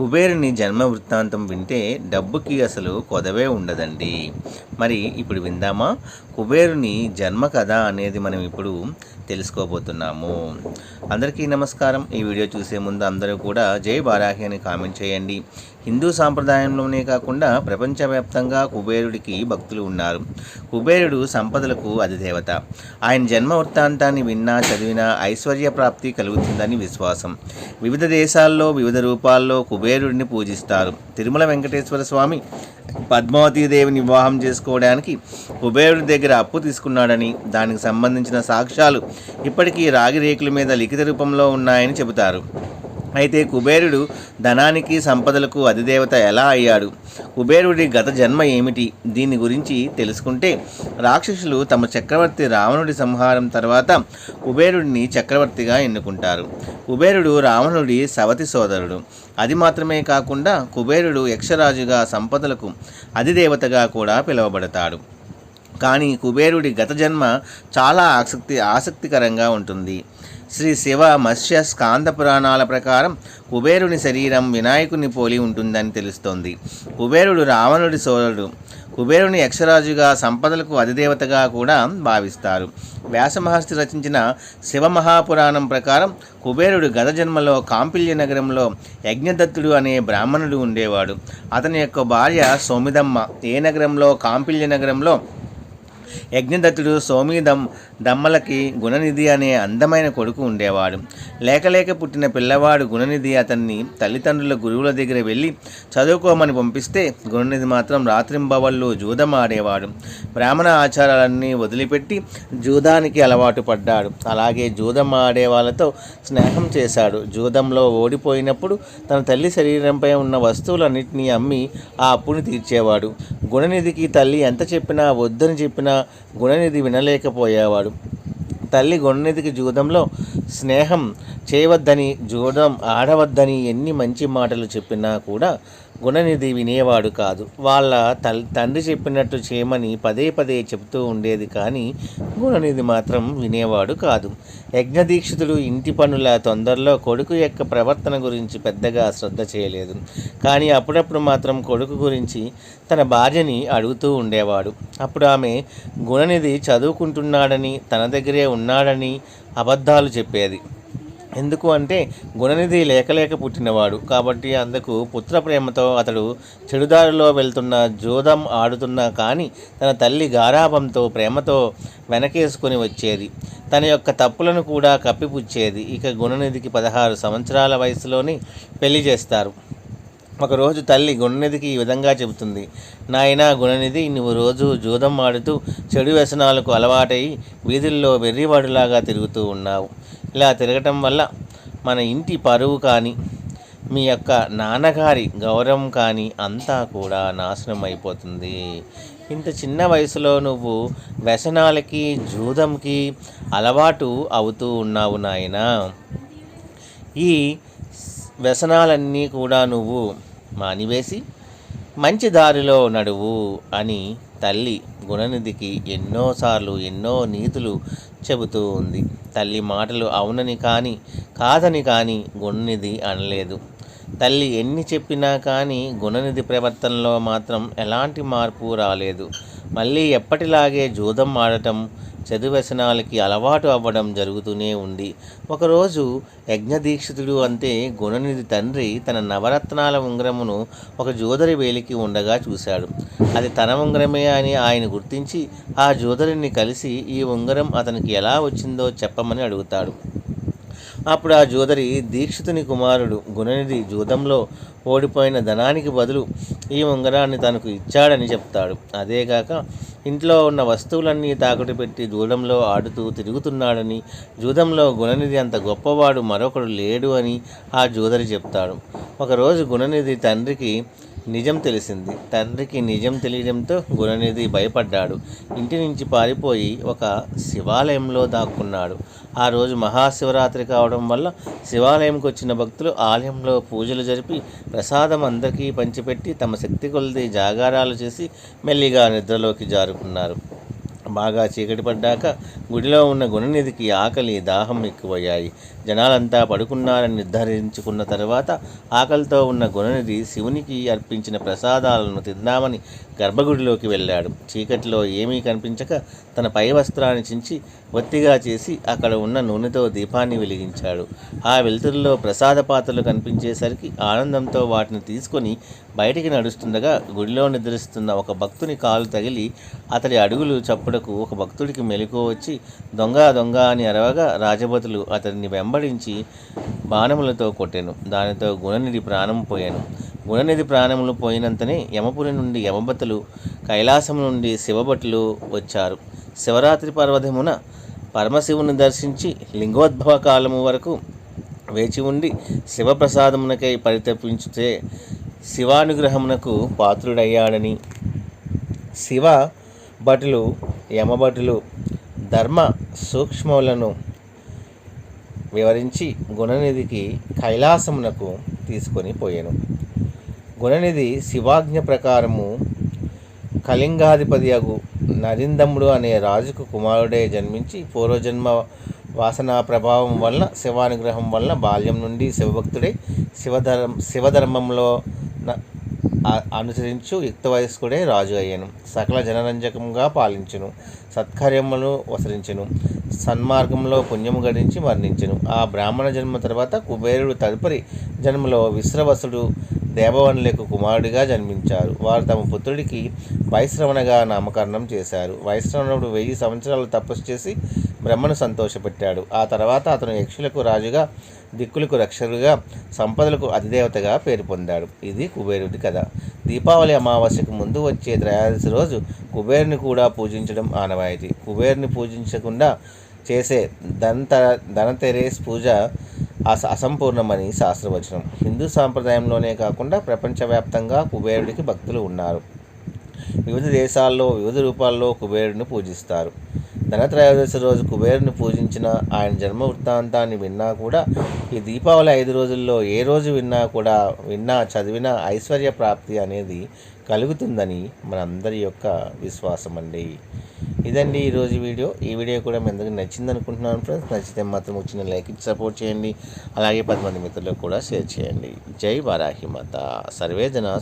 కుబేరుని జన్మ వృత్తాంతం వింటే డబ్బుకి అసలు కొదవే ఉండదండి. మరి ఇప్పుడు విందామా? కుబేరుని జన్మ కథ అనేది మనం ఇప్పుడు తెలుసుకోబోతున్నాము. అందరికీ నమస్కారం. ఈ వీడియో చూసే ముందు అందరూ కూడా జై బారాహి అని కామెంట్ చేయండి. హిందూ సాంప్రదాయంలోనే కాకుండా ప్రపంచవ్యాప్తంగా కుబేరుడికి భక్తులు ఉన్నారు. కుబేరుడు సంపదలకు అధిదేవత ఆయన జన్మ వృత్తాంతాన్ని విన్నా చదివినా ఐశ్వర్య ప్రాప్తి కలుగుతుందని విశ్వాసం. వివిధ దేశాల్లో వివిధ రూపాల్లో కుబేరు కుబేరుడిని పూజిస్తారు. తిరుమల వెంకటేశ్వర స్వామి పద్మావతీదేవిని వివాహం చేసుకోవడానికి కుబేరుడి దగ్గర అప్పు తీసుకున్నాడని దానికి సంబంధించిన సాక్ష్యాలు ఇప్పటికీ రాగి రేకుల మీద లిఖిత రూపంలో ఉన్నాయని చెబుతారు. అయితే కుబేరుడు ధనానికి సంపదలకు అధిదేవత ఎలా అయ్యాడు? కుబేరుడి గత జన్మ ఏమిటి? దీని గురించి తెలుసుకుంటే రాక్షసులు తమ చక్రవర్తి రావణుడి సంహారం తర్వాత కుబేరుడిని చక్రవర్తిగా ఎన్నుకుంటారు. కుబేరుడు రావణుడి సవతి సోదరుడు. అది మాత్రమే కాకుండా కుబేరుడు యక్షరాజుగా సంపదలకు అధిదేవతగా కూడా పిలువబడతాడు. కానీ కుబేరుడి గత జన్మ చాలా ఆసక్తి ఆసక్తికరంగా ఉంటుంది. శ్రీ శివ మత్స్య స్కాంద పురాణాల ప్రకారం కుబేరుని శరీరం వినాయకుని పోలి ఉంటుందని తెలుస్తోంది. కుబేరుడు రావణుడి సోదరుడు. కుబేరుని యక్షరాజుగా సంపదలకు అధిదేవతగా కూడా భావిస్తారు. వ్యాసమహర్షి రచించిన శివమహాపురాణం ప్రకారం కుబేరుడు గత జన్మలో కాంపిల్య నగరంలో యజ్ఞదత్తుడు అనే బ్రాహ్మణుడు ఉండేవాడు. అతని యొక్క భార్య సోమిదమ్మ ఏ నగరంలో? కాంపిల్య నగరంలో యజ్ఞదత్తుడు సోమిదం దమ్మలకి గుణనిధి అనే అందమైన కొడుకు ఉండేవాడు. లేకలేక పుట్టిన పిల్లవాడు గుణనిధి అతన్ని తల్లిదండ్రుల గురువుల దగ్గర వెళ్ళి చదువుకోమని పంపిస్తే గుణనిధి మాత్రం రాత్రింబవళ్ళు జూదం ఆడేవాడు బ్రాహ్మణ ఆచారాలన్నీ వదిలిపెట్టి జూదానికి అలవాటు పడ్డాడు. అలాగే జూదం ఆడే వాళ్ళతో స్నేహం చేశాడు. జూదంలో ఓడిపోయినప్పుడు తన తల్లి శరీరంపై ఉన్న వస్తువులన్నింటినీ అమ్మి ఆ అప్పుని తీర్చేవాడు. గుణనిధికి తల్లి ఎంత చెప్పినా వద్దని చెప్పినా గుణనిధి వినలేకపోయేవాడు. తల్లి గుణనిధికి జూదంలో స్నేహం చేయవద్దని జూదం ఆడవద్దని ఎన్ని మంచి మాటలు చెప్పినా కూడా గుణనిధి వినేవాడు కాదు. వాళ్ళ తల్ తండ్రి చెప్పినట్టు చేయమని పదే పదే చెబుతూ ఉండేది కానీ గుణనిధి మాత్రం వినేవాడు కాదు. యజ్ఞదీక్షితుడు ఇంటి పనుల తొందరలో కొడుకు యొక్క ప్రవర్తన గురించి పెద్దగా శ్రద్ధ చేయలేదు. కానీ అప్పుడప్పుడు మాత్రం కొడుకు గురించి తన భార్యని అడుగుతూ ఉండేవాడు. అప్పుడు ఆమె గుణనిధి చదువుకుంటున్నాడని తన దగ్గరే ఉన్నాడని అబద్ధాలు చెప్పేది. ఎందుకు అంటే గుణనిధి లేకలేక పుట్టినవాడు. కాబట్టి అందుకు పుత్ర ప్రేమతో అతడు చెడుదారిలో వెళ్తున్న జోదం ఆడుతున్నా కానీ తన తల్లి గారాభంతో ప్రేమతో వెనకేసుకొని వచ్చేది. తన యొక్క తప్పులను కూడా కప్పిపుచ్చేది. ఇక గుణనిధికి పదహారు సంవత్సరాల వయసులోని పెళ్ళి చేస్తారు. ఒకరోజు తల్లి గుణనిధికి ఈ విధంగా చెబుతుంది నాయనా గుణనిధి నువ్వు రోజు జూదం ఆడుతూ చెడు వ్యసనాలకు అలవాటై వీధుల్లో వెర్రివాడులాగా తిరుగుతూ ఉన్నావు. ఇలా తిరగటం వల్ల మన ఇంటి పరువు కానీ మీ యొక్క నాన్నగారి గౌరవం కానీ అంతా కూడా నాశనం అయిపోతుంది. ఇంత చిన్న వయసులో నువ్వు వ్యసనాలకి జూదంకి అలవాటు అవుతూ ఉన్నావు నాయనా. ఈ వ్యసనాలన్నీ కూడా నువ్వు మానివేసి మంచి దారిలో నడువు అని తల్లి గుణనిధికి ఎన్నోసార్లు ఎన్నో నీతులు చెబుతూ ఉంది. తల్లి మాటలు అవునని కానీ కాదని కానీ గుణనిధి అనలేదు. తల్లి ఎన్ని చెప్పినా కానీ గుణనిధి ప్రవర్తనలో మాత్రం ఎలాంటి మార్పు రాలేదు. మళ్ళీ ఎప్పటిలాగే జూదం ఆడటం చెడు వ్యసనాలకి అలవాటు అవ్వడం జరుగుతూనే ఉంది. ఒకరోజు యజ్ఞదీక్షితుడు అంటే గుణనిధి తండ్రి తన నవరత్నాల ఉంగరమును ఒక జోదరి వేలికి ఉండగా చూశాడు. అది తన ఉంగరమే అని ఆయన గుర్తించి ఆ జోదరిని కలిసి ఈ ఉంగరం అతనికి ఎలా వచ్చిందో చెప్పమని అడుగుతాడు. అప్పుడు ఆ జోదరి దీక్షితుని కుమారుడు గుణనిధి జూదంలో ఓడిపోయిన ధనానికి బదులు ఈ ఉంగరాన్ని తనకు ఇచ్చాడని చెప్తాడు. అదేగాక ఇంట్లో ఉన్న వస్తువులన్నీ తాకట్టు పెట్టి జూదంలో ఆడుతూ తిరుగుతున్నాడని జూదంలో గుణనిధి అంత గొప్పవాడు మరొకడు లేడు అని ఆ జోదరి చెప్తాడు. ఒకరోజు గుణనిధి తండ్రికి నిజం తెలిసింది. తండ్రికి నిజం తెలియడంతో గుణనిధి భయపడ్డాడు. ఇంటి నుంచి పారిపోయి ఒక శివాలయంలో దాక్కున్నాడు. ఆ రోజు మహాశివరాత్రి కావడం వల్ల శివాలయంకి వచ్చిన భక్తులు ఆలయంలో పూజలు జరిపి ప్రసాదం అందరికీ పంచిపెట్టి తమ శక్తి కొలది జాగారాలు చేసి మెల్లిగా నిద్రలోకి జారు జారుకున్నారు బాగా చీకటి పడ్డాక గుడిలో ఉన్న గుణనిధికి ఆకలి దాహం ఎక్కువయ్యాయి. జనాలంతా పడుకున్నారని నిర్ధారించుకున్న తర్వాత ఆకలితో ఉన్న గుణనిధి శివునికి అర్పించిన ప్రసాదాలను తిందామని గర్భగుడిలోకి వెళ్ళాడు. చీకటిలో ఏమీ కనిపించక తన పై వస్త్రాన్ని చించి ఒత్తిగా చేసి అక్కడ ఉన్న నూనెతో దీపాన్ని వెలిగించాడు. ఆ వెలుతురులో ప్రసాద పాత్రలు కనిపించేసరికి ఆనందంతో వాటిని తీసుకొని బయటికి నడుస్తుండగా గుడిలో నిద్రిస్తున్న ఒక భక్తుని కాలు తగిలి అతడి అడుగులు చప్పుడకు ఒక భక్తుడికి మెలకు వచ్చి దొంగ దొంగ అని అరవగా రాజభతులు అతడిని వెంబడించి బాణములతో కొట్టాను. దానితో గుణనిధి ప్రాణం పోయాను. గుణనిధి ప్రాణములు పోయినంతనే యమపురి నుండి యమభతులు కైలాసం నుండి శివభటులు వచ్చారు. శివరాత్రి పర్వదిమున పరమశివుని దర్శించి లింగోద్భవ కాలము వరకు వేచి ఉండి శివప్రసాదమునకై పరితపించితే శివానుగ్రహమునకు పాత్రుడయ్యాడని. శివ భటులు యమభటులు ధర్మ సూక్ష్మములను వివరించి గుణనిధికి కైలాసమునకు తీసుకొని పోయాను. గుణనిధి శివాజ్ఞ ప్రకారము కళింగాధిపతి అగు నరిందముడు అనే రాజుకు కుమారుడే జన్మించి పూర్వజన్మ వాసనా ప్రభావం వలన శివానుగ్రహం వలన బాల్యం నుండి శివభక్తుడై శివధర్మ శివధర్మంలో న- అనుసరించు. యుక్త వయస్కుడే రాజు అయ్యాను. సకల జనరంజకంగా పాలించును. సత్కార్యములు వసరించును. సన్మార్గంలో పుణ్యము గడించి మరణించెను. ఆ బ్రాహ్మణ జన్మ తర్వాత కుబేరుడు తదుపరి జన్మలో విశ్రవసుడు దేవవనులకు కుమారుడిగా జన్మించారు. వారు తమ పుత్రుడికి వైశ్రవణగా నామకరణం చేశారు. వైశ్రవణుడు వెయ్యి సంవత్సరాలు తపస్సు చేసి బ్రహ్మను సంతోషపెట్టాడు. ఆ తర్వాత అతను యక్షులకు రాజుగా దిక్కులకు రక్షకుడిగా సంపదలకు అధిదేవతగా పేరు పొందాడు. ఇది కుబేరుడి కథ. దీపావళి అమావాస్యకు ముందు వచ్చే త్రయోదశి రోజు కుబేరుని కూడా పూజించడం ఆనవాయితీ. కుబేరుని పూజించకుండా చేసే ధనత ధనతెరేస్ పూజ అస అసంపూర్ణమని శాస్త్రవచనం. హిందూ సాంప్రదాయంలోనే కాకుండా ప్రపంచవ్యాప్తంగా కుబేరుడికి భక్తులు ఉన్నారు. వివిధ దేశాల్లో వివిధ రూపాల్లో కుబేరుడిని పూజిస్తారు. ధనత్రయోదశి రోజు కుబేరుని పూజించిన ఆయన జన్మ వృత్తాంతాన్ని విన్నా కూడా ఈ దీపావళి ఐదు రోజుల్లో ఏ రోజు విన్నా కూడా విన్నా చదివినా ఐశ్వర్య ప్రాప్తి అనేది కలుగుతుందని మనందరి యొక్క విశ్వాసం అండి ఇదండి ఈరోజు వీడియో. ఈ వీడియో కూడా మీ అందరికీ నచ్చింది అనుకుంటున్నాను ఫ్రెండ్స్. నచ్చితే మాత్రం వచ్చిన లైక్ ఇచ్చి సపోర్ట్ చేయండి. అలాగే పది మంది మిత్రులకు కూడా షేర్ చేయండి. జై వారాహి మాత. సర్వే జన